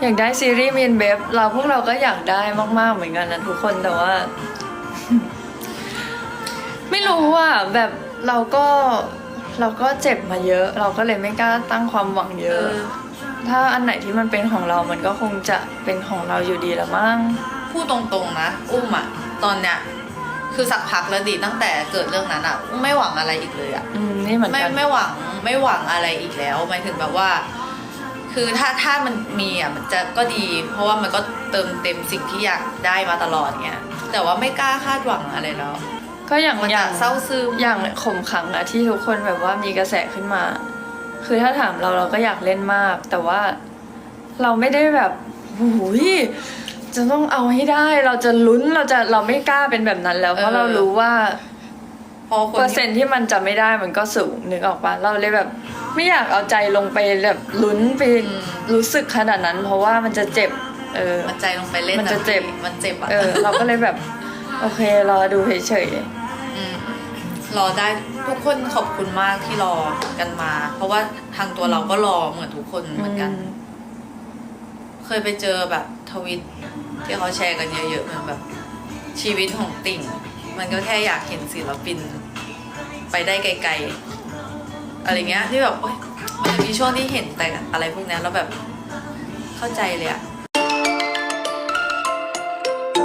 อยากได้ซีรีส์มีนเบฟเราพวกเราก็อยากได้มาก ๆ เหมือนกันนะทุกคนแต่ว่า ไม่รู้ว่าแบบเราก็เราก็เจ็บมาเยอะ เราก็เลยไม่กล้าตั้งความหวังเยเออะอถ้าอันไหนที่มันเป็นของเรามันก็คงจะเป็นของเราอยู่ดีละมั้งพูดตรงๆนะ อุ้มอะตอนเนี้ยคือสักพักแล้วดิตั้งแต่เกิดเรื่องนั้นอะอุ้มไม่หวังอะไรอีกเลยอะอืมนี่เหมือนไม่กันไม่หวังไม่หวังอะไรอีกแล้วหมายถึงแบบว่า คือถ้าถ้ามันมีอะมันจะก็ดี เพราะว่ามันก็เติมเต็มสิ่งที่อยากได้มาตลอดเงี้ยแต่ว่าไม่กล้าคาดหวังอะไรแล้ว ก็อย่างมันอจะย่างเศร้าซึมอย่างข่มขังอะที่ทุกคนแบบว่ามีกระแสขึ้นมา คือถ้าถามเราเราก็อยากเล่นมาก แต่ว่าเราไม่ได้แบบหูยจะต้องเอาให้ได้ เราจะลุ้นเราจะเราไม่กล้าเป็นแบบนั้นแล้วเพราะเรารู้ว่า พอคนเปอร์เซ็นต์ที่มันจะไม่ได้มันก็สูงนึกออกปะเราเลยแบบ ไม่อยากเอาใจลงไปแบบลุ้นไปรู้สึกขนาดนั้น เพราะว่ามันจะเจ็บ เออมันใจลงไปเล่นมันจะเจ็บมันเจ็บอะเออเราก็เลยแบบ โอเครอดูเฉยมรอได้ทุกคนขอบคุณมากที่รอกันมา เพราะว่าทางตัวเราก็รอเหมือนทุกคนๆเหมือนกันอืมเคยไปเจอแบบทวิตที่เขาแชร์กันเยอะๆเหมือนแบบชีวิตของติ่ง มันก็แค่อยากเห็นศิลปิน ไปได้ไกลๆ อะไรเงี้ยที่แบบมันจะมีช่วงที่เห็นแต่อะไรพวกนี้นแล้วแบบเข้าใจเลยอะ